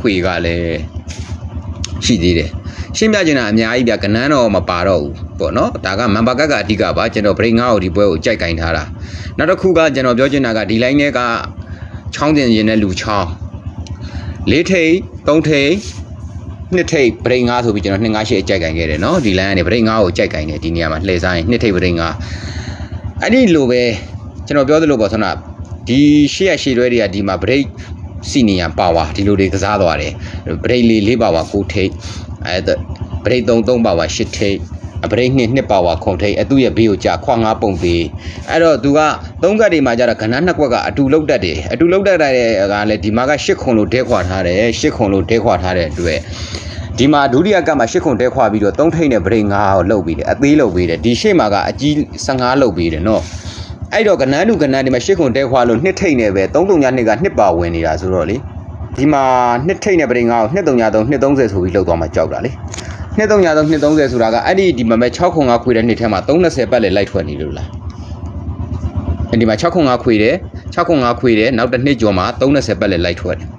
ခွေကလည်းရှိသေးတယ်ရှင်းပြချင်တာအများကြီးဗျကနန်းတော့မပါတော့ဘူးပေါ့နော်ဒါကမန်ပါကတ်ကအဓိကပါကျွန်တော်ဘရိတ်ငါ့ကိုဒီပွဲကိုကြိုက်ကင်ထားတာနောက်တစ်ခုကကျွန်တော်ပြောချင်တာကဒီ line နဲ့ကချောင်းတင်ရင်တဲ့လူချောင်းလေးထိပ်သုံးထိပ်နှစ်ထိပ်ဘရိတ်ငါဆိုပြီးကျွန်တော်2 5 8ကြိုက်ကင်ခဲ့တယ်နော်ဒီ line ကနေဘရိတ်ငါကိုကြိုက်ကင်တယ်ဒီနေရာမှာလှည့်စားရင်နှစ်ထိပ်ဘရိတ်ငါအဲ့ဒီလိုပဲကျွန်တော်ပြောသလိုပေါ့ဆန္ဒဒီရှေ့ရရှေ့တွဲတွေကဒီမှာဘရိတ် စီနီယံပါဝါဒီလိုတွေကစားသွားတယ်ဘရိတ်လေး၄ပါဝါ9ထိပ်အဲဘရိတ်3 3ပါဝါ10ထိပ်အပရိတ်နှစ်နှစ်ပါဝါခုံထိပ်အသူ့ရဲ့ဘေးကိုကြာခွာငါပုံသေးအဲ့တော့သူကသုံးကတ်တွေမှာကျတော့ကဏ္ဍနှစ်ကွက်ကအတူလောက်တတ်တယ်အတူလောက်တတ်တဲ့ကလည်းဒီမှာကရှစ်ခုံလို့ဒဲခွာထားတယ်ရှစ်ခုံလို့ဒဲခွာထားတဲ့အတွက်ဒီမှာဒုတိယကတ်မှာရှစ်ခုံဒဲခွာပြီးတော့သုံးထိပ်နဲ့ဗရိတ်၅ကိုလှုပ်ပြီးတယ်အသေးလှုပ်ပြီးတယ်ဒီရှေ့မှာကအကြီး15လှုပ်ပြီးတယ်နော် အဲ့တော့ကဏ္ဍလူကဏ္ဍဒီမှာရှစ်ခုံဒဲခွာလို့နှစ်ထိပ်နဲ့ပဲ3 3ညနှစ်ကနှစ်ပါဝင်နေတာဆိုတော့လေဒီမှာနှစ်ထိပ်နဲ့ဗရိတ်၅ကိုနှစ်3ည3နှစ်30ဆိုပြီးလှုပ်သွားမှကြောက်တာလေနှစ်3ည3နှစ်30ဆိုတာကအဲ့ဒီဒီမှာမဲ့6ခုံ5ခွေတဲ့နှစ်ထဲမှာ30ပတ်လေလိုက်ထွက်နေလို့လားအဲ့ဒီမှာ6ခုံ5ခွေတယ်6ခုံ5ခွေတယ်နောက်တစ်နှစ်ကျော်မှာ30ပတ်လေလိုက်ထွက်တယ်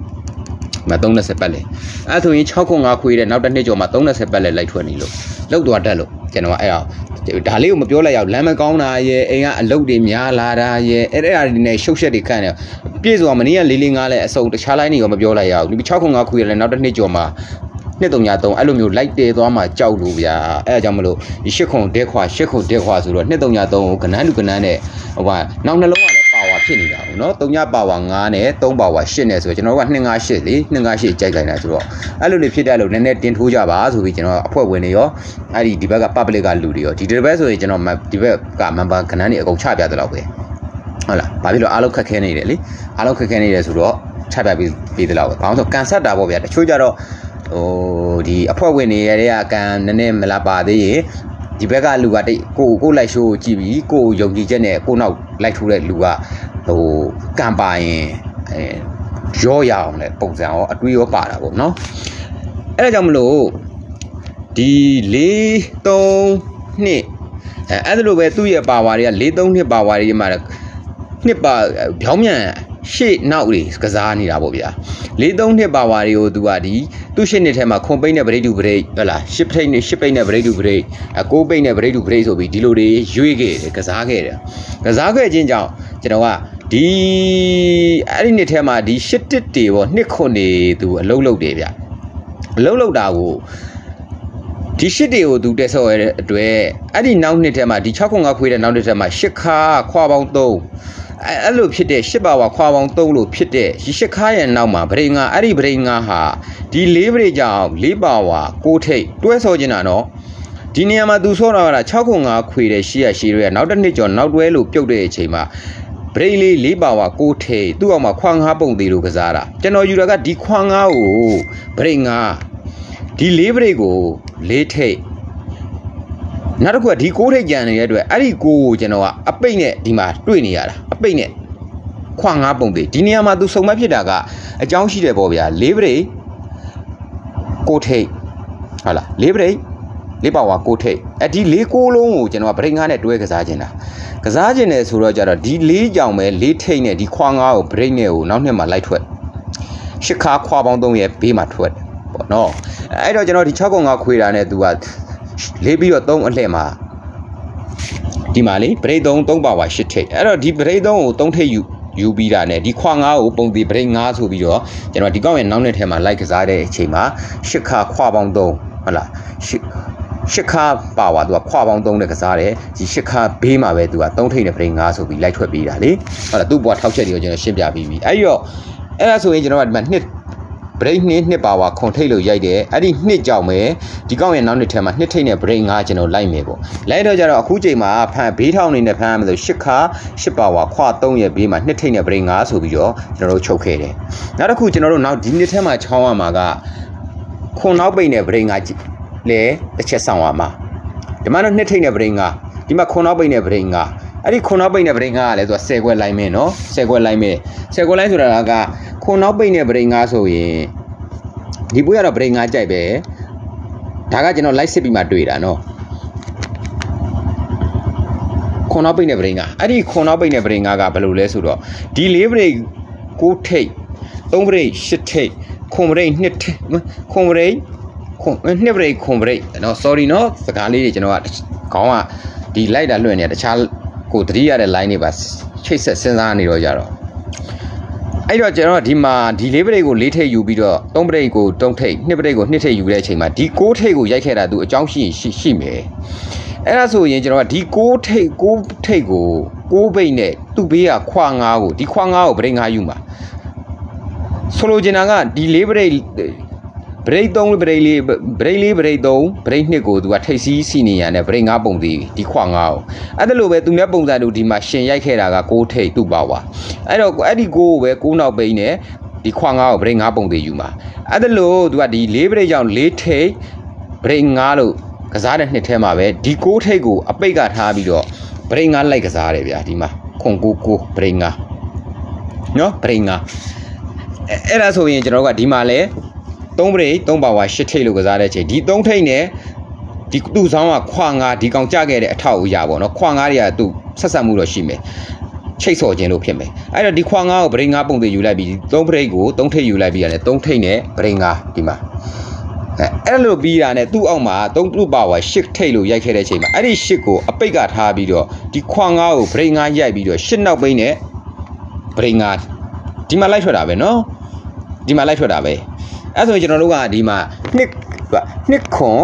မ30ပတ်လေအဲ့ဆိုရင်6ခု5ခွေတဲ့နောက်တစ်နှစ်ကျော်မှာ30ပတ်လေလိုက်ထွက်နေလို့လောက်သွားတတ်လို့ကျွန်တော်အဲ့အောင်ဒါလေးကိုမပြောလိုက်ရအောင်လမ်းမကောင်းတာရဲ့အိမ်ကအလုတ်တွေများလာတာရဲ့အဲ့အဲ့အရာတွေနဲ့ရှုပ်ရှက်တွေခန့်တယ်ပြည့်စုံမနေ့ကလေးလေးငါးလဲအစုံတခြားလိုင်းတွေရောမပြောလိုက်ရအောင်ဒီ6ခု5ခွေလဲနောက်တစ်နှစ်ကျော်မှာနှစ်3ည3အဲ့လိုမျိုးလိုက်တဲသွားမှကြောက်လို့ဗျာအဲ့ဒါကြောင့်မလို့ဒီရှစ်ခုံဒဲခွာရှစ်ခုံဒဲခွာဆိုတော့နှစ်3ည3ကိုကနန်းလူကနန်းနဲ့ဟိုကနောက်နှလုံးကလည်းပါဝါ ဖြစ်နေတာဘူးเนาะ3ညပါဝါ9နဲ့3ပါဝါ8နဲ့ဆိုတော့ကျွန်တော်တို့က2 5 8လေ2 5 8ကြိုက်လိုက်တာဆိုတော့အဲ့လိုနေဖြစ်တဲ့လို့နည်းနည်းတင်ထိုးကြပါဆိုပြီးကျွန်တော်အဖွဲ့ဝင်တွေရောအဲ့ဒီဒီဘက်က public ကလူတွေရောဒီဒီဘက်ဆိုရင်ကျွန်တော်ဒီဘက်က member ကနန်းတွေအကုန်ချပြသလောက်ပဲဟုတ်လားဘာဖြစ်လို့အားလုံးခက်ခဲနေတယ်လေအားလုံးခက်ခဲနေတယ်ဆိုတော့ချပြပြီးပြီးသလောက်ပဲဘာလို့ဆိုကန်ဆက်တာပေါ့ဗျာတချို့ကြတော့ဟိုဒီအဖွဲ့ဝင်တွေရဲ့ကံနည်းနည်းမလာပါသေးရင် ဒီဘက်ကလူကတိတ်ကိုကိုလိုက်ရှိုးကြည့်ပြီးကိုယုံကြည်ချက်နဲ့ကိုနောက်လိုက်ထိုးတဲ့လူကဟိုကံပါရင်အဲရောရအောင်လေပုံစံရောအတွေးရောပါတာပေါ့နော်အဲ့ဒါကြောင့်မလို့ဒီ4 3နှစ်အဲအဲ့ဒါလိုပဲသူ့ရဲ့ပါဝါတွေက4 3နှစ်ပါဝါတွေမှာနှစ်ပါဗျောင်းမြန် ရှေ့နောက်တွေကစားနေတာပေါ့ဗျာ၄၃နှစ်ပါဝါတွေကိုသူကဒီသူ့ရှစ်နှစ်ထဲမှာခွန်ပိတ်နဲ့ဗရိတ်တူဗရိတ်ဟလာရှစ်ပိတ်နဲ့ရှစ်ပိတ်နဲ့ဗရိတ်တူဗရိတ်အကိုးပိတ်နဲ့ဗရိတ်တူဗရိတ်ဆိုပြီးဒီလိုတွေရွေးခဲ့တယ်ကစားခဲ့တယ်ကစားခဲ့ခြင်းကြောင့်ကျွန်တော်ကဒီအဲ့ဒီနှစ်ထဲမှာဒီရှစ်တစ်တွေပေါ့နှစ်ခွန်တွေသူအလုံးလုံးတယ်ဗျအလုံးလုံးတာကိုဒီရှစ်တွေကိုသူတက်ဆော့ရတဲ့အတွက်အဲ့ဒီနောက်နှစ်ထဲမှာဒီ6ခွန်ကခွေးတဲ့နောက်နှစ်ထဲမှာရှစ်ခါခွာပေါင်း3 အဲအဲ့လိုဖြစ်တဲ့ရှစ်ပါဝါခွာပေါင်း3လို့ဖြစ်တဲ့ရရှစ်ခါရဲ့နောက်မှာဗရိန်ငါအဲ့ဒီဗရိန်ငါဟာဒီ၄ဗရိန်ကြောင့်၄ပါဝါ6ထိပ်တွဲဆောခြင်းတာနော်ဒီနေရာမှာသူဆောတာက6ခွန်5ခွေတဲ့ရှေ့ရရှေ့ရဲနောက်တစ်နှစ်ကျော်နောက်တွဲလို့ပြုတ်တဲ့အချိန်မှာဗရိန်လေး၄ပါဝါ6ထိပ်သူ့အောက်မှာခွာငါပုံသေးလို့ကစားတာကျွန်တော်ယူတာကဒီခွာငါကိုဗရိန်ငါဒီ၄ဗရိန်ကို၄ထိပ် နောက်တစ်ခုကဒီ6ထိပ်ကြံနေတဲ့အတွက်အဲ့ဒီ6ကိုကျွန်တော်ကအပိတ်နဲ့ဒီမှာတွေ့နေရတာအပိတ်နဲ့ခွာငါပုံသေးဒီနေရာမှာသူစုံမဖြစ်တာကအကြောင်းရှိတယ်ပေါ့ဗျာ၄ဗရိန်6ထိပ်ဟုတ်လား၄ဗရိန်လေးပါဝါကိုထိတ်အဒီလေးကိုလုံးကိုကျွန်တော်ကဗရိန်ငါနဲ့တွဲကစားခြင်းတာကစားခြင်းနဲ့ဆိုတော့ကြတော့ဒီလေးကြောင်ပဲလေးထိတ်နဲ့ဒီခွာငါကိုဗရိန်နဲ့ကိုနောက်နှစ်မှာလိုက်ထွက်ရှစ်ခါခွာပေါင်းသုံးရဲ့ဘေးမှာထွက်ပေါ့နော်အဲ့တော့ကျွန်တော်ဒီ6ကောင်ကခွေတာနဲ့သူက လေးပြီးတော့3အလှည့်မှာဒီမှာလေဗရိတ်3 3ပါဝါရှစ်ထိတ်အဲ့တော့ဒီဗရိတ်3ကို3ထိတ်ယူယူပြီးတာနဲ့ဒီခွာငါးကိုပုံသေးဗရိတ်5ဆိုပြီးတော့ကျွန်တော်ဒီကောက်ရဲ့နောက်နှစ်ထဲမှာလိုက်ကစားတဲ့အချိန်မှာရှစ်ခါခွာပေါင်း3ဟုတ်လားရှစ်ရှစ်ခါပါဝါသူကခွာပေါင်း3နဲ့ကစားတယ်ဒီရှစ်ခါဘေးမှာပဲသူက3ထိပ်နဲ့ဗရိတ်5ဆိုပြီးလိုက်ထွက်ပြီးတာလေဟုတ်လားသူ့ဘွားထောက်ချက်တွေကိုကျွန်တော်ရှင်းပြပြီးပြီအဲ့တော့အဲ့ဒါဆိုရင်ကျွန်တော်ကဒီမှာနှစ် ဘရိတ်နှစ်နှစ်ပါဝါခွန်ထိတ်လို့ရိုက်တယ်အဲ့ဒီနှစ်ကြောင့်ပဲဒီကောက်ရဲ့နောက်နှစ်ထဲမှာနှစ်ထိတ်နဲ့ဘရိတ်5ကျွန်တော်လိုက်မယ်ပေါ့လိုက်တော့ကြတော့အခုချိန်မှာဖန်ဘေးထောင်နေနဲ့ဖန်ရမယ်ဆိုရှစ်ခါရှစ်ပါဝါခွာ3ရဲ့ဘေးမှာနှစ်ထိတ်နဲ့ဘရိတ်5ဆိုပြီးတော့ကျွန်တော်တို့ချုပ်ခဲ့တယ်နောက်တစ်ခုကျွန်တော်တို့နောက်ဒီနှစ်ထဲမှာချောင်းရမှာကခွန်နောက်ပိတ်နဲ့ဗရိန်ကလဲတစ်ချက်ဆောင်ရမှာဒီမှာတော့နှစ်ထိတ်နဲ့ဗရိန်ကဒီမှာခွန်နောက်ပိတ်နဲ့ဗရိန်က အဲ့ဒီခွန်နောက်ပိတ်နဲ့ဗရိန်ကလည်းသူက10ခွက်လိုက်မယ်နော်10ခွက်လိုက်မယ်10ခွက်လိုက်ဆိုတာကခွန်နောက်ပိတ်နဲ့ဗရိန်ကဆိုရင်ဒီပွဲကတော့ဗရိန်ကကြိုက်ပဲဒါကကျွန်တော်လိုက်စစ်ပြီးမှတွေ့တာနော်ခွန်နောက်ပိတ်နဲ့ဗရိန်ကအဲ့ဒီခွန်နောက်ပိတ်နဲ့ဗရိန်ကကဘယ်လိုလဲဆိုတော့ဒီ၄ဗရိန်6ထိတ်3ဗရိတ်8ထိတ်ခွန်ဘရိတ်နှစ်ခွန်ဘရိတ်ခွန်နှစ်ဘရိတ်ခွန်ဘရိတ်နော် sorry နော်စကားလေးတွေကျွန်တော်ကခေါင်းကဒီလိုက်တာလွှင့်နေတခြား ကိုတတိရတဲ့ line တွေပါချိတ်ဆက်စဉ်းစားနေတော့ကြတော့အဲ့တော့ကျွန်တော်ဒီမှာဒီလေးပရိတ်ကိုလေးထိပ်ယူပြီးတော့သုံးပရိတ်ကိုတုံးထိပ်နှစ်ပရိတ်ကိုနှစ်ထိပ်ယူတဲ့အချိန်မှာဒီကိုးထိပ်ကိုရိုက်ခဲ့တာသူအကြောင်းရှိရင်ရှိရှိမယ်အဲ့ဒါဆိုရင်ကျွန်တော်ကဒီကိုးထိပ်ကိုးထိပ်ကိုကိုးဘိတ်နဲ့သူ့ဘေးကခွာငါးကိုဒီခွာငါးကိုပရိတ်ငါးယူမှာဆိုလိုချင်တာကဒီလေးဘရိတ် ဘရိတ်3ဘရိတ်လေးဘရိတ်လေးဘရိတ်3ဘရိတ်2ကိုသူကထိတ်စီးစီနေရတဲ့ဘရိတ်5ပုံသေးဒီခွာ5ကိုအဲ့ဒါလိုပဲသူများပုံစံတို့ဒီမှာရှင်ရိုက်ခဲ့တာက6ထိတ်သူ့ပါဝါအဲ့တော့အဲ့ဒီ6ကိုပဲ6နောက်ပိန်းနဲ့ဒီခွာ5ကိုဘရိတ်5ပုံသေးယူမှာအဲ့ဒါလိုသူကဒီလေးဘရိတ်ကြောင့်4ထိတ်ဘရိတ်5လို့ကစားတဲ့နှစ်ထဲမှာပဲဒီ6ထိတ်ကိုအပိတ်ကထားပြီးတော့ဘရိတ်5လိုက်ကစားတယ်ဗျာဒီမှာခွန်9 9ဘရိတ်5နော်ဘရိတ်5အဲ့အဲ့ဒါဆိုရင်ကျွန်တော်တို့ကဒီမှာလဲ 3ပရိတ်3ပါဝါ8ထိပ်လို့ကစားတဲ့အချိန်ဒီ3ထိပ်နဲ့ဒီသူ့ဆောင်ကခွာငါဒီကောင်ကြခဲ့တဲ့အထောက်အရာပေါ့နော်ခွာငါတွေကသူ့ဆက်ဆက်မှုတော့ရှိမယ်ချိတ်ဆော်ခြင်းလို့ဖြစ်မယ်အဲ့တော့ဒီခွာငါကိုပရိငါပုံသေးယူလိုက်ပြီး3ပရိတ်ကို3ထိပ်ယူလိုက်ပြီးရတယ်3ထိပ်နဲ့ပရိငါဒီမှာအဲအဲ့လိုပြီးတာနဲ့သူ့အောက်မှာ3သူ့ပါဝါ8ထိပ်လို့ရိုက်ခဲ့တဲ့အချိန်မှာအဲ့ဒီ8ကိုအပိတ်ကထားပြီးတော့ဒီခွာငါကိုပရိငါရိုက်ပြီးတော့8နောက်ပိန်းနဲ့ပရိငါဒီမှာလိုက်ထွက်တာပဲနော်ဒီမှာလိုက်ထွက်တာပဲ အဲ့ဆိုရင်ကျွန်တော်တို့ကဒီမှာနှစ်နှစ်ခွန်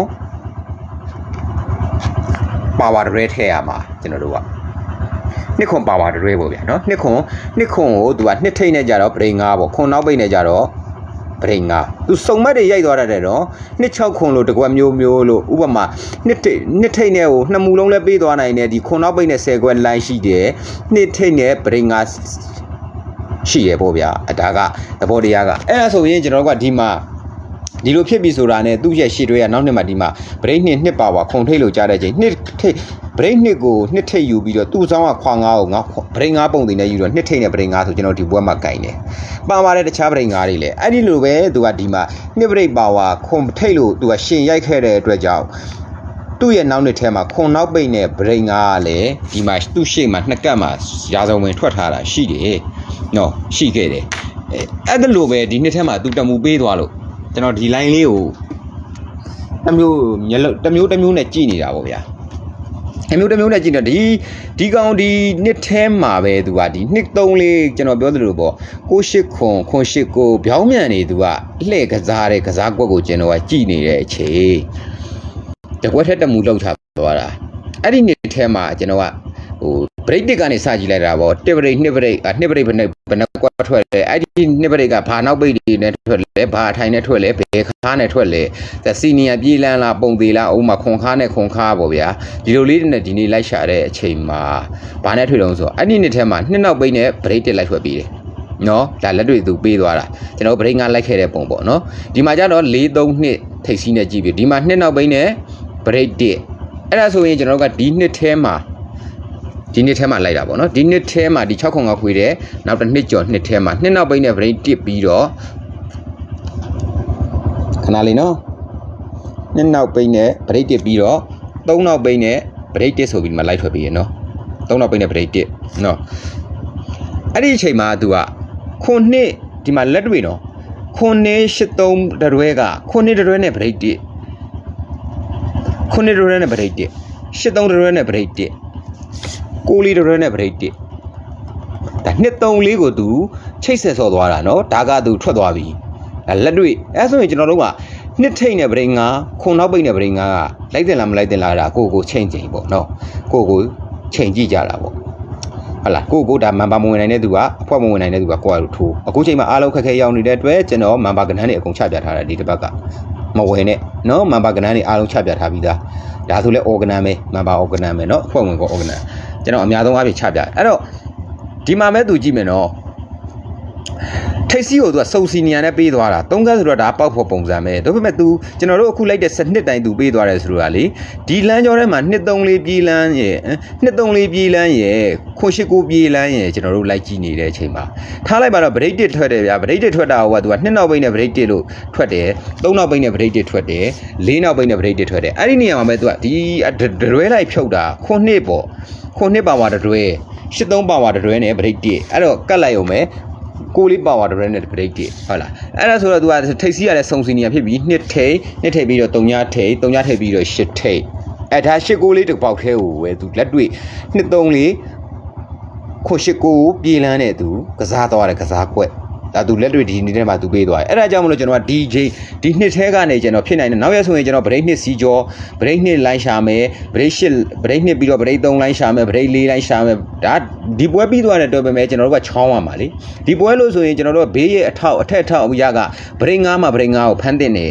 ပါဝါရဲထည့်ရမှာကျွန်တော်တို့ကနှစ်ခွန်ပါဝါရဲပေါ့ဗျာနော်နှစ်ခွန်နှစ်ခွန်ကိုသူကနှစ်ထိတ်နဲ့ကြတော့ပရိငါပေါ့ခွန်နောက်ပိတ်နဲ့ကြတော့ပရိငါသူစုံမက်တွေရိုက်သွားတတ်တယ်နော်နှစ်6ခွန်လို့တကွက်မျိုးမျိုးလို့ဥပမာနှစ်ထိတ်နှစ်ထိတ်နဲ့ကိုနှစ်မူလုံးလဲပေးသွားနိုင်တယ်ဒီခွန်နောက်ပိတ်နဲ့10ကွက် line ရှိတယ်နှစ်ထိတ်နဲ့ပရိငါ ရှိရပေါ့ဗျာအဒါကသဘောတရားကအဲ့ဒါဆိုရင်ကျွန်တော်တို့ကဒီမှာဒီလိုဖြစ်ပြီဆိုတာနဲ့သူ့ရဲ့ရှေ့တွဲကနောက်နှစ်မှာဒီမှာဘရိတ်နှစ်နှစ်ပါပါခုံထိတ်လို့ကြားတဲ့ချိန်နှစ်ထိတ်ဘရိတ်နှစ်ကိုနှစ်ထိတ်ယူပြီးတော့သူ့ဆောင်ကခွာငါးကိုငါဘရိတ်ငါးပုံတင်နဲ့ယူတော့နှစ်ထိတ်နဲ့ဘရိတ်ငါးဆိုကျွန်တော်ဒီဘွဲမှာကင်တယ်ပါပါတဲ့တခြားဘရိတ်ငါးတွေလည်းအဲ့ဒီလိုပဲသူကဒီမှာနှစ်ဘရိတ်ပါဝါခုံထိတ်လို့သူကရှင်ရိုက်ခဲ့တဲ့အတွက်ကြောင့် သူ့ရဲ့နောက်နှစ်ထဲမှာခွန်နောက်ပိတ်နဲ့ဗရိန်ကလည်းဒီမှာသူ့ရှေ့မှာနှစ်ကပ်မှာရာဇဝင်ထွက်ထားတာရှိတယ်နော်ရှိခဲ့တယ်အဲအဲ့ဒါလိုပဲဒီနှစ်ထဲမှာသူတမူပေးသွားလို့ကျွန်တော်ဒီ line လေးကိုတစ်မျိုးမျက်လုံးတစ်မျိုးတစ်မျိုးနဲ့ကြည်နေတာပေါ့ဗျာတစ်မျိုးတစ်မျိုးနဲ့ကြည့်တော့ဒီဒီကောင်ဒီနှစ်ထဲမှာပဲသူကဒီနှစ်သုံးလေးကျွန်တော်ပြောသလိုပေါ့ကိုရှိခွန်ခွန်ရှိကိုဗျောင်းမြန်နေသူကလှည့်ကစားတဲ့ကစားကွက်ကိုကျွန်တော်ကကြည်နေတဲ့အချိန် တကွက်ထက်တမူလောက်ထားသွားတာအဲ့ဒီနှစ်ထဲမှာကျွန်တော်ကဟိုဘရိတ်တစ်ကနေစကြည့်လိုက်တာပေါ့တစ်ဘရိတ်နှစ်ဘရိတ်နှစ်ဘရိတ်ဘယ်နဲ့ဘယ်နှကွက်ထွက်လဲအဲ့ဒီနှစ်ဘရိတ်ကဘာနောက်ပိတ်တွေနဲ့ထွက်လဲဘာအထိုင်နဲ့ထွက်လဲဘယ်ခါနဲ့ထွက်လဲဒါစီနီယာပြေးလန်းလားပုံသေးလားအုံးမှာခွန်ခါနဲ့ခွန်ခါပေါ့ဗျာဒီလိုလေးတွေနဲ့ဒီနေ့လိုက်ရှာတဲ့အချိန်မှာဘာနဲ့ထွက်တော့ဆိုအဲ့ဒီနှစ်ထဲမှာနှစ်နောက်ပိတ်နဲ့ဘရိတ်တစ်လိုက်ထွက်ပြီးတယ်နော်ဒါလက်တွေသူပေးသွားတာကျွန်တော်ဗရိတ်ငါလိုက်ခဲ့တဲ့ပုံပေါ့နော်ဒီမှာကျတော့4 3နှစ်ထိပ်စီးနဲ့ကြည့်ပြီဒီမှာနှစ်နောက်ပိတ်နဲ့ ဗရိတ်တစ်အဲ့ဒါဆိုရင်ကျွန်တော်တို့ကဒီနှစ်ထဲမှာဒီနှစ်ထဲမှာလိုက်တာပေါ့နော်ဒီနှစ်ထဲမှာဒီ6ခွန်ကခွေတဲ့နောက်တစ်နှစ်ကျော်နှစ်ထဲမှာနှစ်နောက်ပိတ်နဲ့ဗရိတ်တစ်ပြီးတော့ခဏလေးနော်နှစ်နောက်ပိတ်နဲ့ဗရိတ်တစ်ပြီးတော့သုံးနောက်ပိတ်နဲ့ဗရိတ်တစ်ဆိုပြီးဒီမှာလိုက်ထွက်ပြီးရနော်သုံးနောက်ပိတ်နဲ့ဗရိတ်တစ်နော်အဲ့ဒီအချိန်မှာသူကခုနှစ်ဒီမှာလက်တွေ့နော်ခုနှစ်83တရွဲကခုနှစ်တရွဲနဲ့ဗရိတ်တစ် ခုနှစ်တရွဲနဲ့ဗရိတ်တစ်83တရွဲနဲ့ဗရိတ်တစ်ကိုလေးတရွဲနဲ့ဗရိတ်တစ်ဒါနှစ်သုံးလေးကိုသူချိတ်ဆက်ဆော်သွားတာနော်ဒါကသူထွက်သွားပြီဒါလက်တွေ့အဲဆိုရင်ကျွန်တော်တို့ကနှစ်ထိတ်နဲ့ဗရိတ်ငါခုံနောက်ပိတ်နဲ့ဗရိတ်ငါကလိုက်တယ်လားမလိုက်တယ်လားဒါကိုကိုချိန်ချိန်ပေါ့နော်ကိုကိုချိန်ကြည့်ကြတာပေါ့ ဟုတ်လားကိုကိုဒါမန်ပါမဝင်နိုင်တဲ့သူကအဖွဲမဝင်နိုင်တဲ့သူကကိုယ့်အလိုထိုးအခုချိန်မှာအားလုံးခက်ခဲရောက်နေတဲ့အတွက်ကျွန်တော်မန်ပါကဏ္ဍတွေအကုန်ချပြထားတယ်ဒီတစ်ပတ်ကမဝင်နဲ့နော်မန်ပါကဏ္ဍတွေအားလုံးချပြထားပြီးသားဒါဆိုလဲ organ ပဲမန်ပါ organ ပဲနော်အဖွဲ့ဝင်ကော organ ကျွန်တော်အများဆုံးအားဖြင့်ချပြတယ်အဲ့တော့ဒီမှာမဲ့သူကြည့်မယ်နော် ထိတ်စီကိုသူကစုံစီနီယာနဲ့ပေးသွားတာသုံးကန်းဆိုတော့ဒါပေါက်ဖို့ပုံစံပဲဒါပေမဲ့ तू ကျွန်တော်တို့အခုလိုက်တဲ့စနစ်တိုင်း तू ပေးသွားတယ်ဆိုတော့လေဒီလမ်းကြောထဲမှာနှစ်သုံးလေးပြေးလမ်းရဲ့နှစ်သုံးလေးပြေးလမ်းရဲ့ခွန်ရှိကိုပြေးလမ်းရဲ့ကျွန်တော်တို့လိုက်ကြည့်နေတဲ့အချိန်မှာထားလိုက်ပါတော့ဗရိတ်တစ်ထွက်တယ်ဗျာဗရိတ်တစ်ထွက်တာက तू ကနှစ်နောက်ပိတ်နဲ့ဗရိတ်တစ်လို့ထွက်တယ်သုံးနောက်ပိတ်နဲ့ဗရိတ်တစ်ထွက်တယ်လေးနောက်ပိတ်နဲ့ဗရိတ်တစ်ထွက်တယ်အဲ့ဒီနေရာမှာပဲ तू ကဒီဒရွဲလိုက်ဖြုတ်တာခွန်နှစ်ပေါ့ခွန်နှစ်ပါဝါဒရွဲ83ပါဝါဒရွဲနဲ့ဗရိတ်တစ်အဲ့တော့ကတ်လိုက်အောင်မယ် ကိုလေးပါဝါတရက်နဲ့ break တွေဟုတ်လားအဲ့ဒါဆိုတော့ तू ကထိတ်စီးရတဲ့စုံစီနေရဖြစ်ပြီးနှစ်ထိတ်နှစ်ထိတ်ပြီးတော့တုံညာထိတ်တုံညာထိတ်ပြီးတော့ရှစ်ထိတ်အဲ့ဒါရှစ်ကိုလေးတစ်ပေါက်သေးကိုပဲ तू လက်တွေ့နှစ်သုံးလေးခွရှစ်ကိုပြေးလန်းတဲ့ तू ကစားသွားတယ်ကစားကွက် ဒါသူလက်တွေ့ဒီနေ့ထဲမှာသူပေးသွားတယ်အဲ့ဒါကြောင့်မလို့ကျွန်တော်က DJ ဒီနှစ်ထဲကနေကျွန်တော်ဖြစ်နိုင်တယ်နောက်ရဆိုရင်ကျွန်တော် break နှစ်စီကျော် break နှစ်လိုင်းရှာမယ် break ရှစ် break နှစ်ပြီးတော့ break 3လိုင်းရှာမယ် break 4လိုင်းရှာမယ်ဒါဒီပွဲပြီးသွားတဲ့တော့ပဲမယ်ကျွန်တော်တို့ကချောင်းရမှာလေဒီပွဲလို့ဆိုရင်ကျွန်တော်တို့ကဘေးရဲ့အထောက်အထက်ထောက်အရာက break 9မှာ break 9ကိုဖမ်းတင်နေ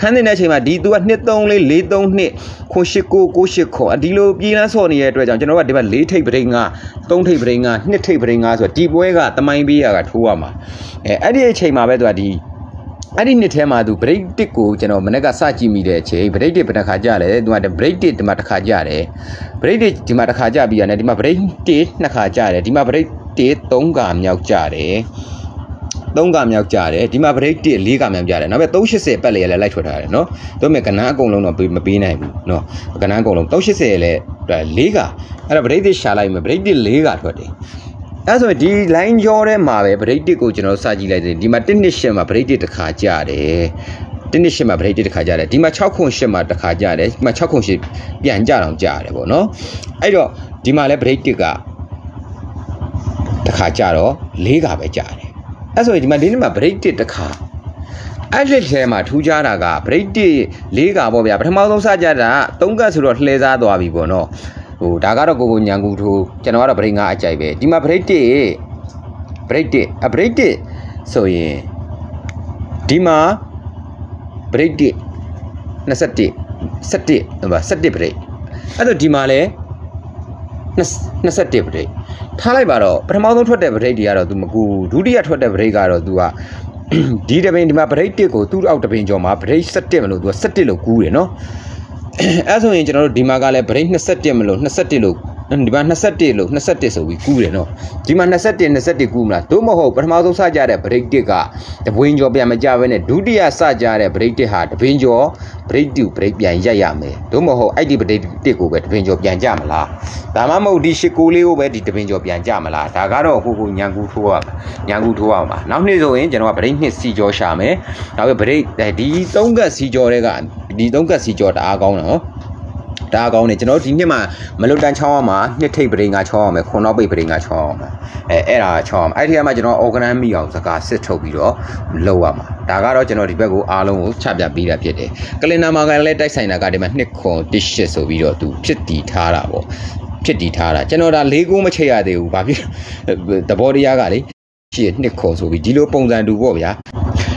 ခန်းတင်တဲ့အချိန်မှာဒီသူက2 3လေး4 3နှစ်ခွန်8 9 9 8ခေါ်ဒီလိုပြေးလန်းဆော့နေတဲ့အတွက်ကြောင့်ကျွန်တော်တို့ကဒီဘက်4ထိပ် break 9 3ထိပ် break 9 2ထိပ် break 9ဆိုတော့ဒီပွဲကတမိုင်းပေးရကထိုးရမှာအဲအဲ့ဒီအချိန်မှာပဲသူကဒီအဲ့ဒီနှစ်ထဲမှာသူ break 1ကိုကျွန်တော်မနေ့ကစကြည့်မိတဲ့အချိန် break 1ဘယ်တစ်ခါကြာလဲသူက break 1ဒီမှာတစ်ခါကြာတယ် break 1ဒီမှာတစ်ခါကြာပြီးရတယ်ဒီမှာ break 1နှစ်ခါကြာတယ်ဒီမှာ break 1 3ခါမြောက်ကြာတယ်3ကမြောက်ကြတယ်ဒီမှာ break 1 4ကမြောက်ကြတယ်နောက်ပဲ380ပတ်လေလည်းလိုက်ထွက်ထားတယ်เนาะတို့မဲ့ကနန်းအကုန်လုံးတော့မပေးနိုင်ဘူးเนาะကနန်းအကုန်လုံး380လည်း4ကအဲ့တော့ break 1ရှာလိုက်မယ် break 1 4ကထွက်တယ် အဲ့ဆိုရင်ဒီ line ကြောထဲမှာပဲ break 1ကိုကျွန်တော်စကြည့်လိုက်တယ်ဒီမှာ1နှစ်ရှင်းမှာ break 1တစ်ခါကြတယ်1နှစ်ရှင်းမှာ break 1တစ်ခါကြတယ်ဒီမှာ6ခွန်ရှင်းမှာတစ်ခါကြတယ်ဒီမှာ6ခွန်ရှင်းပြန်ကြတော့ကြတယ်ပေါ့နော်အဲ့တော့ဒီမှာလဲ break 1ကတစ်ခါကြတော့4ကပဲကြတယ်အဲ့ဆိုရင်ဒီမှာဒီနေ့မှာ break 1တစ်ခါအဲ့ဒီထဲမှာထူးခြားတာက break 1၄ကပေါ့ဗျာပထမဆုံးစကြတာ3ကဆိုတော့လှည့်စားသွားပြီပေါ့နော် ဟိုဒါကတော့ကိုကိုညံကူထိုးကျွန်တော်ကတော့ break 5အကြိုက်ပဲဒီမှာ break 1 break 1အ break 1ဆိုရင်ဒီမှာ break 1 21 17ဟုတ်ပါ17 break အဲ့တော့ဒီမှာလဲ21 break ထားလိုက်ပါတော့ပထမဆုံးထွက်တဲ့ break တွေကတော့ तू မကူဒုတိယထွက်တဲ့ break ကတော့ तू ကဒီတပင်ဒီမှာ break 1ကိုသူ့အောက်တပင်ကျော်မှာ break 17မလို့ तू က17လို့ကူးတယ်နော် အဲဆိုရင်ကျွန်တော်တို့ဒီမှာကလည်း break 21မလို့21လို့ ဒီမှာ21လို့21ဆိုပြီးကူးတယ်နော်ဒီမှာ21 21ကူးမလားသို့မဟုတ်ပထမဆုံးစကြတဲ့ break 1ကတပွင့်ကျော်ပြန်မကြဘဲနဲ့ဒုတိယစကြတဲ့ break 1ဟာတပင်ကျော် break 2 break ပြန်ရက်ရမယ်သို့မဟုတ်အဲ့ဒီ break 1ကိုပဲတပင်ကျော်ပြန်ကြမလားဒါမှမဟုတ်ဒီရှစ်ကိုလေးကိုပဲဒီတပင်ကျော်ပြန်ကြမလားဒါကတော့ဟိုဟိုညံကူထိုးရညံကူထိုးအောင်ပါနောက်နေ့ဆိုရင်ကျွန်တော်က break 2စီကျော်ရှာမယ်နောက်ပြီး break ဒီ3ကတ်စီကျော်တွေကဒီ3ကတ်စီကျော်တအားကောင်းတယ်နော် ဒါကောင်းနေကျွန်တော်ဒီနှစ်မှာမလွတ်တန်ချောင်းအောင်မှာနှစ်ထိပ်ပရိငါချောင်းအောင်မယ်ခွန်နောက်ပိတ်ပရိငါချောင်းအောင်မယ်အဲအဲ့ဒါချောင်းအောင်အဲ့ဒီကမှကျွန်တော် organ မိအောင်စကားစစ်ထုတ်ပြီးတော့လုပ်ရမှာဒါကတော့ကျွန်တော်ဒီဘက်ကိုအားလုံးကိုချပြပေးတာဖြစ်တယ်ကလင်နာမှာကလည်းတိုက်ဆိုင်တာကဒီမှာနှစ်ခွန်တစ်ရှစ်ဆိုပြီးတော့သူဖြစ်တည်ထားတာပေါ့ဖြစ်တည်ထားတာကျွန်တော်ဒါလေးကိုမချိတ်ရသေးဘူးဘာဖြစ်သဘောတရားကလေရှစ်နှစ်ခွန်ဆိုပြီးဒီလိုပုံစံတူပေါ့ဗျာ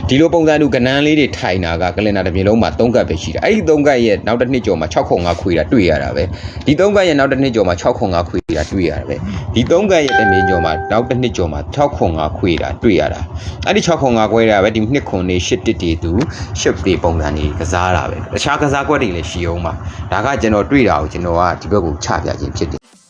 ဒီလိုပုံစံတူကနန်းလေးတွေထိုင်တာကကလင်နာတစ်ပြေလုံးမှာ3ကတ်ပဲရှိတာအဲ့ဒီ3ကတ်ရဲ့နောက်တစ်နှစ်ကျော်မှာ6ခွန်5ခွေတာတွေ့ရတာပဲဒီ3ကတ်ရဲ့နောက်တစ်နှစ်ကျော်မှာ6ခွန်5ခွေတာတွေ့ရတာပဲဒီ3ကတ်ရဲ့တစ်မြေကျော်မှာနောက်တစ်နှစ်ကျော်မှာ6ခွန်5ခွေတာတွေ့ရတာအဲ့ဒီ6ခွန်5ခွေတာပဲဒီနှစ်ခွန်နေ8တစ်တီသူ8တီပုံစံနေကစားတာပဲတခြားကစားကွက်တွေလည်းရှိအောင်ပါဒါကကျွန်တော်တွေ့တာကိုကျွန်တော်ကဒီဘက်ကိုချပြခြင်းဖြစ်တယ်